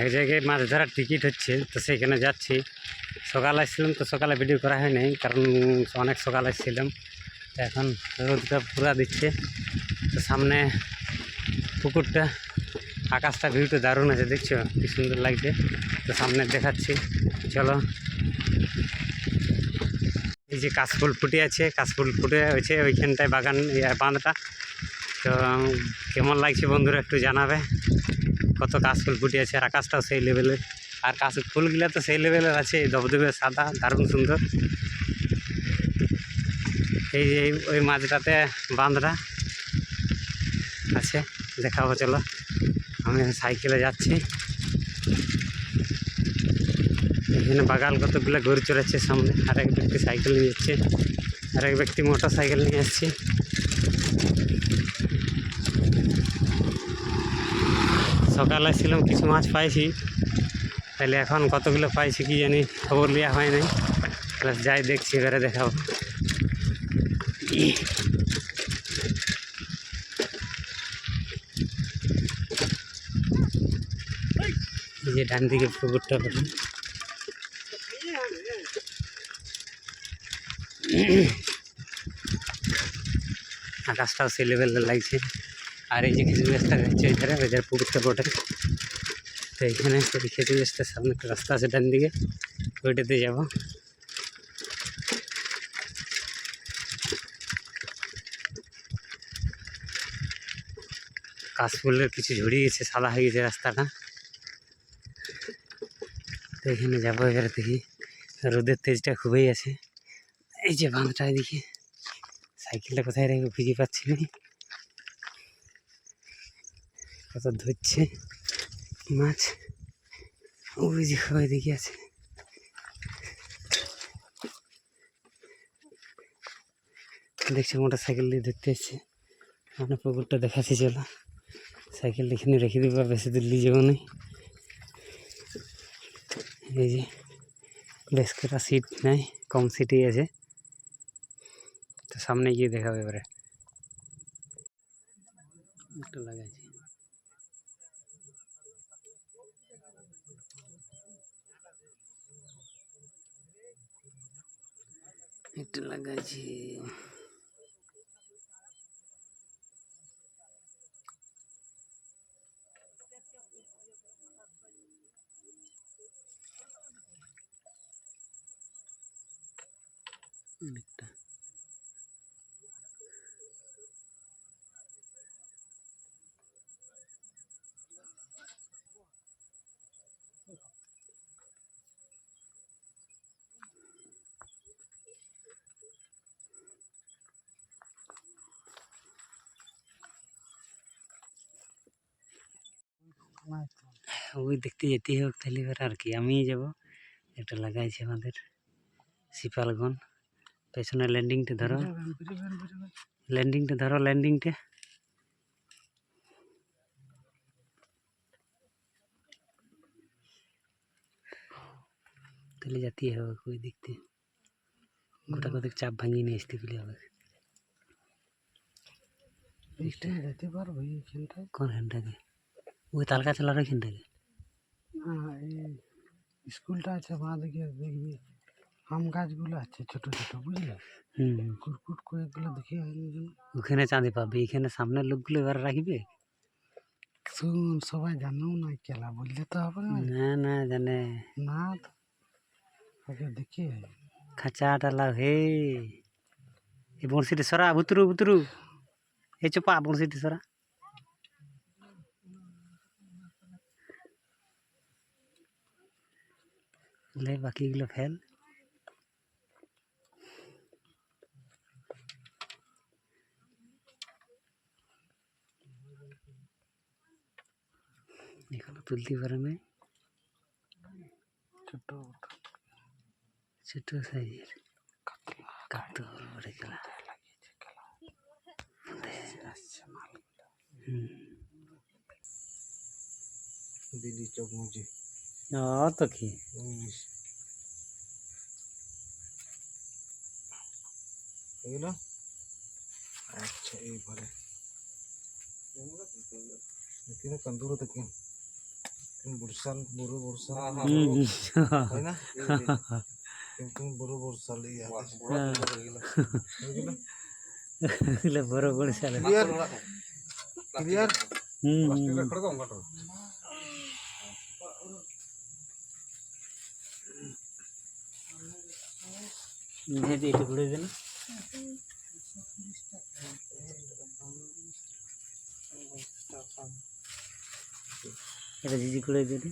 এক জায়গায় মাছ ধরার টিকিট হচ্ছে, তো সেখানে যাচ্ছি। সকালে আসছিলাম, তো সকালে ভিডিও করা হয় নাই, কারণ অনেক সকালে আসছিলাম। তো এখন রোদটা পুরা দিচ্ছে। তো সামনে পুকুরটা, আকাশটা ভিউটা দারুণ আছে, দেখছ? কি সুন্দর লাগছে। তো সামনে দেখাচ্ছি। চলো। এই যে কাশফুল ফুটে আছে, কাশফুল ফুটে হয়েছে ওইখানটায় বাগান বাঁধটা। তো কেমন লাগছে বন্ধুরা একটু জানাবে। কত কাশফুল আছে আর আকাশটাও সেই লেভেলের আর কাশ ফুলগুলো তো সেই লেভেলের আছে ধবধবে সাদা, দারুণ সুন্দর। এই যে ওই মাঝটাতে বাঁধরা আছে, দেখাবো, চলো। আমি সাইকেলে যাচ্ছি। এখানে বাগাল কতগুলো ঘুরে চড়াচ্ছে সামনে। আরেক ব্যক্তি সাইকেল নিয়ে যাচ্ছে, আর এক ব্যক্তি মোটর সাইকেল নিয়ে আসছে সকালে ছিলাম, কিছু মাছ পাইছি। তাহলে এখন কতগুলো পাইছি কি জানি, খবর নেওয়া হয় নাই। তাহলে যাই দেখছি, এবারে দেখাবো। এই যে ডান দিকে পুকুরটা আকাশটাও সেই লাগছে। আর এই যে খেজুর গাছটা রয়েছে ওই ধারে ওই ধারে পুকুরটা পড়ে তো এইখানে সেই খেজুর গাছটার সামনে একটা রাস্তা আছে ডান দিকে, ওইটাতে যাব। কাশফুলের কিছু ঝুড়িয়ে গেছে, সাদা হয়ে গেছে রাস্তাটা। তো এখানে যাব এবারে দেখি, রোদের তেজটা খুবই আছে। এই যে বাঁধটা এদিকে, সাইকেলটা কোথায় রেখে খুঁজে পাচ্ছি না কত ধরছে। মাছ ওই যে ওই দিকে আছে। দেখছি মোটর সাইকেল দিয়ে ধরতে এসছে। আমরা পুকুরটা দেখাচ্ছি, চলো। সাইকেল এখানে রেখে দেবো বেশি দূর নিয়ে যাব না। এই যে বেশ কটা সিট নাই, কম সিটই আছে। তো সামনে গিয়ে দেখাবে এবারে। একটা একটা লাগাইছি অনেকটা। ওই দেখতে যেতেই হোক তাহলে এবার আর কি আমিই যাব একটা লাগাইছে আমাদের সিপালগন পেছনে ল্যান্ডিংটা ধরো ল্যান্ডিংটা ধরো ল্যান্ডিংটা তাহলে যেতেই হবে ওই দেখতে গোটা কতক চাপ ভাঙিয়ে নিয়ে আসতে গেলে হবে এইখানে যেতে পারবো এইখানটায় কোন হ্যান্ডটাকে ওই তালকা চালার ওইখানটাকে না এই স্কুলটা আছে বাঁ দিকে দেখবি আম গাছগুলো আছে ছোট ছোট বুঝলে? হুম। কুটকুট করে দেখে ওখানে চাঁদি পাবে এখানে সামনের লোকগুলো এবার রাখবে? শুন সবাই জানেও না খেলা বললে তো হবে না? না জানে। না তো আগে দেখে খাঁচা ডালা হে। এই বড়শিটি সরা ভুতুরু ভুতুরু। এই চোপা বড়শিটি সরা। লে বাকিগুলো ফেল। এখনও তুলতে পারে না ছোট ছোট সাইজের। কাতল বড় মাল দিদি চোখ মুজি ও তো কি এগুলো আচ্ছা এইবারে এখানে কান্দুরো থেকে বর্ষাল বড় বর্ষাল হুম হুম। তাই না কিন্তু বড় বর্ষাল এই আছে এগুলো বড় বড় সালে ক্লিয়ার ক্লিয়ার হুম এটা এটা জিজি করে দিলে